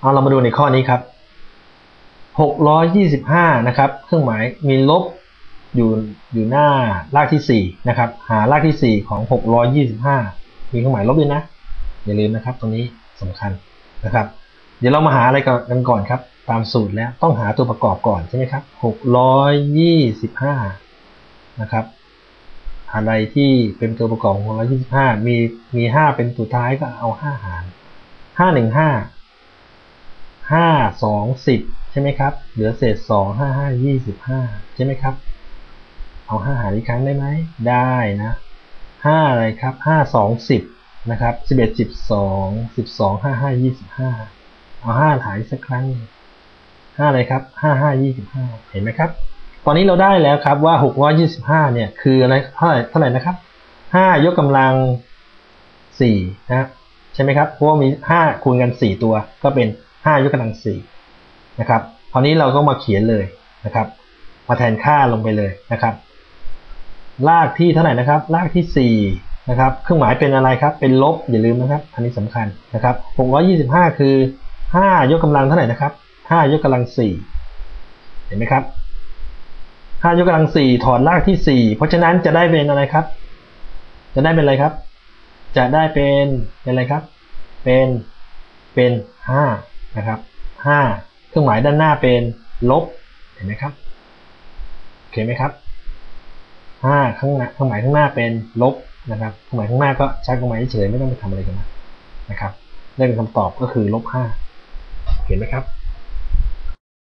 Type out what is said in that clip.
เอาเรามาดูในข้อนี้ครับ 625 นะครับ เครื่องหมายมีลบอยู่อยู่หน้ารากที่ 4 นะครับ หารากที่ 4 ของ 625 มีเครื่องหมายลบด้วยนะ อย่าลืมนะครับ ตรงนี้สำคัญนะครับ เดี๋ยวเรามาหาอะไรกันก่อนครับ ตามสูตรแล้วต้องหาตัวประกอบก่อนใช่ไหมครับ 625 นะครับ อะไรที่เป็นตัวประกอบของ625 มีมี 5 เป็นสุดท้ายก็เอา 5 หาร 515 ห้าสองสิบใช่ไหมครับ เหลือเศษสองห้าห้ายี่สิบห้าใช่ไหมครับ เอาห้าหารอีกครั้งได้ไหม ได้นะห้าอะไรครับห้าสองสิบนะครับสิบเอ็ดสิบสองสิบสองห้าห้ายี่สิบห้าเอาห้าหารสักครั้งห้าอะไรครับห้าห้ายี่สิบห้าเห็นไหมครับ ตอนนี้เราได้แล้วครับว่าหกร้อยี่สิบห้าเนี่ยคืออะไรเท่าไหร่เท่าไหร่นะครับห้ายกกำลังสี่นะใช่ไหมครับเพราะว่ามีห้าคูณกันสี่ตัวก็เป็น 5ยกกำลัง4นะครับคราวนี้เราก็มาเขียนเลยนะครับ มาแทนค่าลงไปเลยนะครับ ลากที่เท่าไหร่นะครับ ลากที่4นะครับ เครื่องหมายเป็นอะไรครับ เป็นลบอย่าลืมนะครับ อันนี้สำคัญนะครับ625 คือ 5 ยกกำลังเท่าไหร่นะครับ 5 ยกกำลัง 4 เห็นไหมครับ5ยกกำลัง4ถอดรากที่ 4 เพราะฉะนั้นจะได้เป็นอะไรครับ จะได้เป็นอะไรครับ จะได้เป็นเป็นอะไรครับ เป็นเป็น5 นะครับ5เครื่องหมายด้านหน้าเป็นลบเห็นไหมครับโอเคไหมครับ5ข้างหน้าเครื่องหมายข้างหน้าเป็นลบนะครับเครื่องหมายข้างหน้าก็ใช้เครื่องหมายเฉยไม่ต้องไปทำอะไรกันนะครับได้เป็นคำตอบก็คือลบ5เห็นไหมครับ